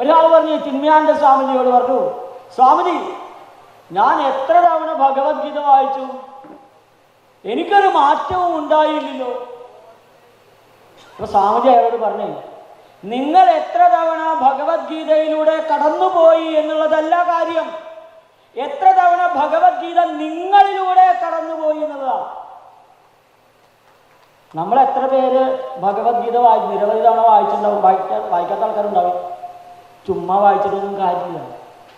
ഒരാൾ പറഞ്ഞു ചിന്മയാനന്ദ സ്വാമിജിയോട് പറഞ്ഞു സ്വാമിജി ഞാൻ എത്ര തവണ ഭഗവത്ഗീത വായിച്ചു? എനിക്കൊരു മാറ്റവും ഉണ്ടായില്ലല്ലോ. അപ്പൊ സ്വാമിജി അയാളോട് പറഞ്ഞു നിങ്ങൾ എത്ര തവണ ഭഗവത്ഗീതയിലൂടെ കടന്നുപോയി എന്നുള്ളതല്ല കാര്യം. എത്ര തവണ ഭഗവത്ഗീത നിങ്ങളിലൂടെ കടന്നുപോയി എന്നുള്ളതാണ് നമ്മൾ എത്ര പേര് ഭഗവത്ഗീത വായി നിരവധി തവണ വായിച്ചിട്ടുണ്ടാവും വായിക്കാത്ത ആൾക്കാരുണ്ടാവും. ചുമ്മാ വായിച്ചിട്ടൊന്നും കാര്യമില്ല.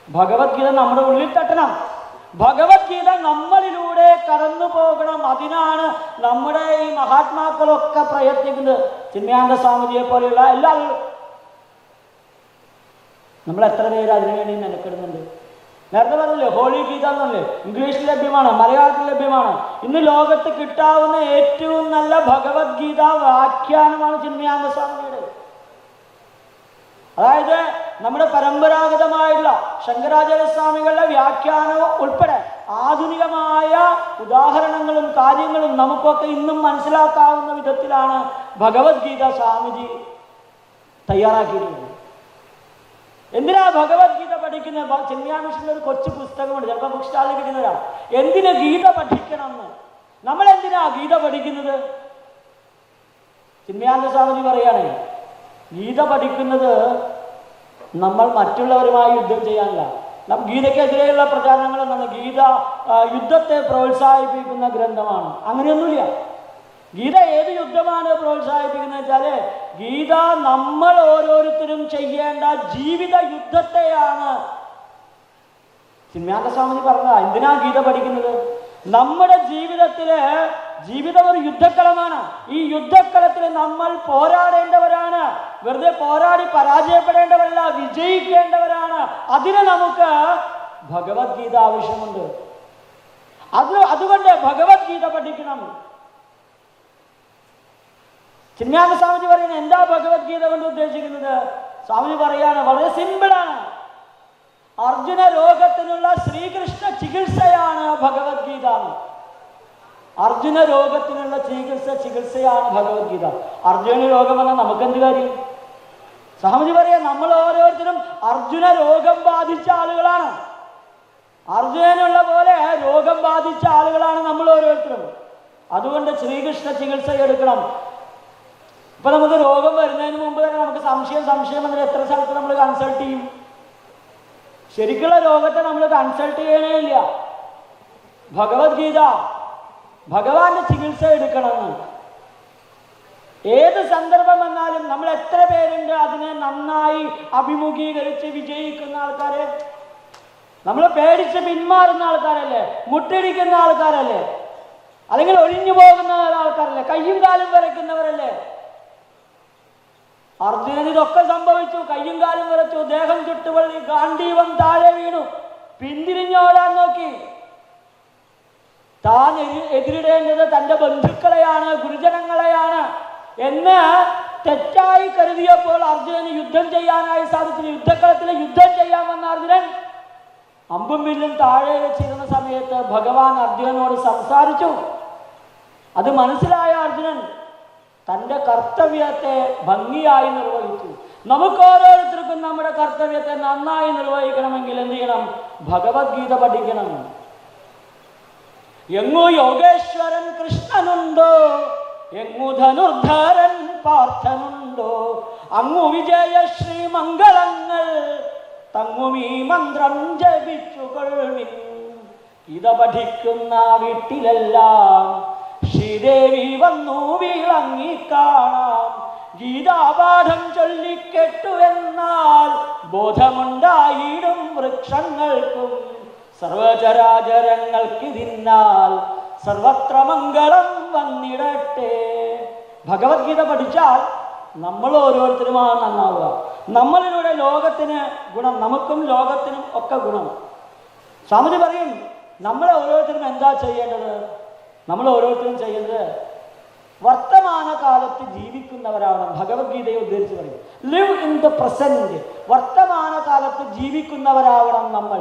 ഭഗവത്ഗീത നമ്മുടെ ഉള്ളിൽ തട്ടണം. ഭഗവത്ഗീത നമ്മളിലൂടെ കടന്നു പോകണം. അതിനാണ് നമ്മുടെ ഈ മഹാത്മാക്കളൊക്കെ പ്രയത്നിക്കുന്നത്. ചിന്മയാനന്ദ സ്വാമിജിയെ പോലെയുള്ള എല്ലാ നമ്മൾ എത്ര പേര് അതിനുവേണ്ടി മെനക്കെടുന്നുണ്ട്? നേരത്തെ പറഞ്ഞില്ലേ ഹോളി ഗീത എന്നല്ലേ? ഇംഗ്ലീഷിൽ ലഭ്യമാണ് മലയാളത്തിൽ ലഭ്യമാണ്. ഇന്ന് ലോകത്ത് കിട്ടാവുന്ന ഏറ്റവും നല്ല ഭഗവത്ഗീത വ്യാഖ്യാനമാണ് ചിന്മയാനന്ദ സ്വാമിയുടെ. അതായത് നമ്മുടെ പരമ്പരാഗതമായിട്ടുള്ള ശങ്കരാചാര്യ സ്വാമികളുടെ വ്യാഖ്യാനവും ഉൾപ്പെടെ ആധുനികമായ ഉദാഹരണങ്ങളും കാര്യങ്ങളും നമുക്കൊക്കെ ഇന്നും മനസ്സിലാക്കാവുന്ന വിധത്തിലാണ് ഭഗവത്ഗീത സ്വാമിജി തയ്യാറാക്കിയിട്ടുള്ളത്. എന്തിനാ ഭഗവത്ഗീത പഠിക്കുന്ന മിഷനിൽ ഒരു കൊച്ചു പുസ്തകമുണ്ട് ചിലപ്പോൾ ബുക്ക് സ്റ്റാളിൽ കിട്ടുന്നവരാണ് എന്തിനു ഗീത പഠിക്കണം എന്ന് നമ്മൾ എന്തിനാ ഗീത പഠിക്കുന്നത്? ചിന്മയാനന്ദ സ്വാമിജി പറയുകയാണെങ്കിൽ ഗീത പഠിക്കുന്നത് നമ്മൾ മറ്റുള്ളവരുമായി യുദ്ധം ചെയ്യാനല്ല. നാം ഗീതയ്ക്കെതിരെയുള്ള പ്രചാരണങ്ങൾ എന്താണ് ഗീത യുദ്ധത്തെ പ്രോത്സാഹിപ്പിക്കുന്ന ഗ്രന്ഥമാണ്. അങ്ങനെയൊന്നുമില്ല. ഗീത ഏത് യുദ്ധമാണ് പ്രോത്സാഹിപ്പിക്കുന്നത് വെച്ചാൽ ഗീത നമ്മൾ ഓരോരുത്തരും ചെയ്യേണ്ട ജീവിത യുദ്ധത്തെയാണ്. സിനിമാന്ത സ്വാമി പറഞ്ഞ എന്തിനാ ഗീത പഠിക്കുന്നത്? നമ്മുടെ ജീവിതത്തിൽ ജീവിതം ഒരു യുദ്ധക്കളമാണ്. ഈ യുദ്ധക്കളത്തിൽ നമ്മൾ പോരാടേണ്ടവരാണ്. വെറുതെ പോരാടി പരാജയപ്പെടേണ്ടവരല്ല വിജയിക്കേണ്ടവരാണ്. അതിന് നമുക്ക് ഭഗവത്ഗീത ആവശ്യമുണ്ട്. അത് അതുകൊണ്ട് ഭഗവത്ഗീത പഠിക്കണം. ചിന്മയാന സ്വാമിജി പറയുന്നത് എന്താ ഭഗവത്ഗീത കൊണ്ട് ഉദ്ദേശിക്കുന്നത്? സ്വാമിജി പറയാണ് വളരെ സിമ്പിളാണ്. അർജുന രോഗത്തിനുള്ള ശ്രീകൃഷ്ണ ചികിത്സയാണ് ഭഗവത്ഗീത അർജുന രോഗത്തിനുള്ള ചികിത്സ ചികിത്സയാണ് ഭഗവത്ഗീത. അർജുന രോഗം വന്നാൽ നമുക്കെന്ത് കാര്യം? സഹമതി പറയാ നമ്മൾ ഓരോരുത്തരും അർജുന രോഗം ബാധിച്ച ആളുകളാണ്. അർജുനനുള്ള പോലെ രോഗം ബാധിച്ച ആളുകളാണ് നമ്മൾ ഓരോരുത്തരും. അതുകൊണ്ട് ശ്രീകൃഷ്ണ ചികിത്സ എടുക്കണം. ഇപ്പൊ നമുക്ക് രോഗം വരുന്നതിന് മുമ്പ് തന്നെ നമുക്ക് സംശയം സംശയം എന്നാൽ എത്ര സ്ഥലത്ത് നമ്മൾ കൺസൾട്ട് ചെയ്യും? ശരിക്കുള്ള രോഗത്തെ നമ്മൾ കൺസൾട്ട് ചെയ്യണേ ഇല്ല. ഭഗവത്ഗീത ഭഗവാന്റെ ചികിത്സ എടുക്കണമെന്ന് ഏത് സന്ദർഭം വന്നാലും നമ്മൾ എത്ര പേരുണ്ട് അതിനെ നന്നായി അഭിമുഖീകരിച്ച് വിജയിക്കുന്ന ആൾക്കാരെ? നമ്മൾ പേടിച്ച് പിന്മാറുന്ന ആൾക്കാരല്ലേ? മുട്ടടിക്കുന്ന ആൾക്കാരല്ലേ? അല്ലെങ്കിൽ ഒഴിഞ്ഞു പോകുന്ന ആൾക്കാരല്ലേ? കയ്യും കാലും വരയ്ക്കുന്നവരല്ലേ അർജുനന് ഇതൊക്കെ സംഭവിച്ചു. കയ്യും കാലും വരച്ചു ദേഹം ചുട്ടുപള്ളി. ഗാന്ധീവം താഴെ വീണു. പിന്തിരിഞ്ഞോടാൻ നോക്കി. താൻ എതി- എതിരിടേണ്ടത് തന്റെ ബന്ധുക്കളെയാണ് ഗുരുജനങ്ങളെയാണ് എന്ന് തെറ്റായി കരുതിയപ്പോൾ അർജുനന് യുദ്ധം ചെയ്യാനായി സാധിച്ചില്ല. യുദ്ധക്കളത്തിൽ യുദ്ധം ചെയ്യാൻ വന്ന അർജുനൻ അമ്പും വില്ലും താഴെ വെച്ചിരുന്ന സമയത്ത് ഭഗവാൻ അർജുനനോട് സംസാരിച്ചു. അത് മനസ്സിലായ അർജുനൻ തന്റെ കർത്തവ്യത്തെ ഭംഗിയായി നിർവഹിച്ചു. നമുക്ക് ഓരോരുത്തർക്കും നമ്മുടെ കർത്തവ്യത്തെ നന്നായി നിർവഹിക്കണമെങ്കിൽ എന്ത് ചെയ്യണം? ഭഗവത്ഗീത പഠിക്കണം. എങ്ങു യോഗേശ്വരൻ കൃഷ്ണനുണ്ടോ എങ്ങു ധനുർധാരൻ പാർത്ഥനുണ്ടോ അങ്ങു വിജയശ്രീ മംഗളങ്ങൾ തങ്ങും ഈ മന്ത്രം ജപിച്ചുകൊള്ളിൻ ഇത പഠിക്കുന്ന വീട്ടിലെല്ലാം ശ്രീദേവി വന്നു വിളങ്ങി കാണാം. ഗീതാപാഠം ചൊല്ലിക്കെട്ടു എന്നാൽ ബോധമുണ്ടായിടും വൃക്ഷങ്ങൾക്കും. സർവചരാചരങ്ങൾക്കിതിന്നാൽ സർവത്ര മംഗളം വന്നിടട്ടെ. ഭഗവത്ഗീത പഠിച്ചാൽ നമ്മൾ ഓരോരുത്തരുമാണ് നന്നാവുക. നമ്മളിലൂടെ ലോകത്തിന് ഗുണം നമുക്കും ലോകത്തിനും ഒക്കെ ഗുണം. സ്വാമിജി പറയും നമ്മൾ ഓരോരുത്തരും എന്താ ചെയ്യേണ്ടത്? നമ്മൾ ഓരോരുത്തരും ചെയ്യേണ്ടത് വർത്തമാന കാലത്ത് ജീവിക്കുന്നവരാണ്. ഭഗവത്ഗീതയെ ഉദ്ധരിച്ച് പറയും. ലിവ് ഇൻ ദ പ്രസന്റ് വർത്തമാന കാലത്ത് ജീവിക്കുന്നവരാവണം നമ്മൾ.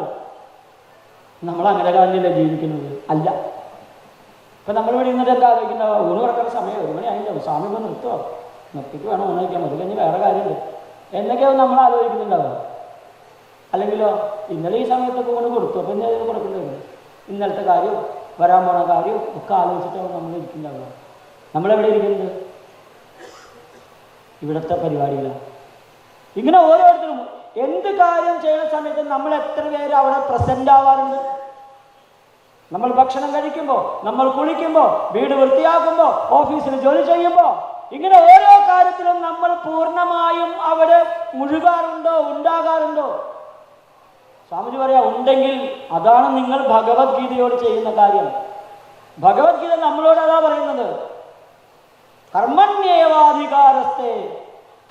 നമ്മൾ അങ്ങനെ കാണില്ല ജീവിക്കുന്നത്? അല്ല. ഇപ്പൊ നമ്മൾ ഇവിടെ ഇന്നിട്ട് എന്താ ആലോചിക്കുന്ന? ഊണ് കിടക്കുന്ന സമയം ഒരു മണി ആയില്ല സ്വാമി ഇപ്പൊ നിർത്തുമോ നിർത്തിക്ക് വേണം ഊണ് കഴിക്കാൻ. അത് വേറെ കാര്യമുണ്ട്. എന്നൊക്കെയാവും നമ്മൾ ആലോചിക്കുന്നുണ്ടാവുക. അല്ലെങ്കിലോ ഇന്നലെ ഈ സമയത്തൊക്കെ ഊണ് കൊടുത്തു. അപ്പം ഇന്നലെ കൊടുക്കേണ്ടത് ഇന്നലത്തെ കാര്യവും വരാൻ പോണ കാര്യവും ഒക്കെ ആലോചിച്ചിട്ടാവും നമ്മൾ ഇരിക്കുന്നുണ്ടാവുക. നമ്മളെവിടെ ഇരിക്കുന്നത്? ഇവിടുത്തെ പരിപാടിയിലാണ് ഇങ്ങനെ ഓരോരുത്തരും എന്ത് കാര്യം ചെയ്യുന്ന സമയത്ത് നമ്മൾ എത്ര പേര് അവിടെ പ്രസന്റ് ആവാറുണ്ട്? നമ്മൾ ഭക്ഷണം കഴിക്കുമ്പോൾ നമ്മൾ കുളിക്കുമ്പോൾ വീട് വൃത്തിയാക്കുമ്പോൾ ഓഫീസിൽ ജോലി ചെയ്യുമ്പോൾ ഇങ്ങനെ ഓരോ കാര്യത്തിലും നമ്മൾ പൂർണമായും അവിടെ മുഴുകാറുണ്ടോ ഉണ്ടാകാറുണ്ടോ? സ്വാമിജി പറയാ ഉണ്ടെങ്കിൽ അതാണ് നിങ്ങൾ ഭഗവത്ഗീതയോട് ചെയ്യുന്ന കാര്യം. ഭഗവത്ഗീത നമ്മളോട് അതാ പറയുന്നത്? കർമ്മണ്യേവാധികാരത്തെ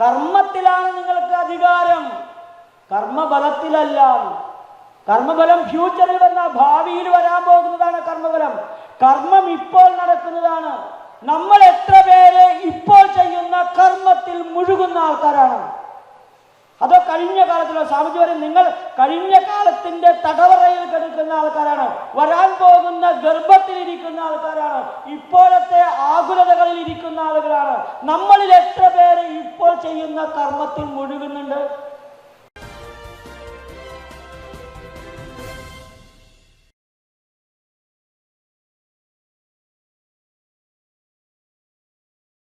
കർമ്മത്തിലാണ് നിങ്ങൾക്ക് അധികാരം. കർമ്മബലത്തിലല്ല. കർമ്മബലം ഫ്യൂച്ചറിൽ വന്ന ഭാവിയിൽ വരാൻ പോകുന്നതാണ് കർമ്മബലം. കർമ്മം ഇപ്പോൾ നടക്കുന്നതാണ്. നമ്മൾ എത്ര പേര് ഇപ്പോൾ ചെയ്യുന്ന കർമ്മത്തിൽ മുഴുകുന്ന ആൾക്കാരാണ്. അതോ കഴിഞ്ഞ കാലത്തിലോ സ്വാമിജി പറയും നിങ്ങൾ കഴിഞ്ഞ കാലത്തിന്റെ തടവറയിൽ കിടക്കുന്ന ആൾക്കാരാണ്. വരാൻ പോകുന്ന ഗർഭത്തിൽ ഇരിക്കുന്ന ആൾക്കാരാണ്. ഇപ്പോഴത്തെ ആകുലതകളിൽ ഇരിക്കുന്ന ആളുകളാണ്. നമ്മളിൽ എത്ര പേര് ഇപ്പോൾ ചെയ്യുന്ന കർമ്മത്തിൽ മുഴുകുന്നുണ്ട്?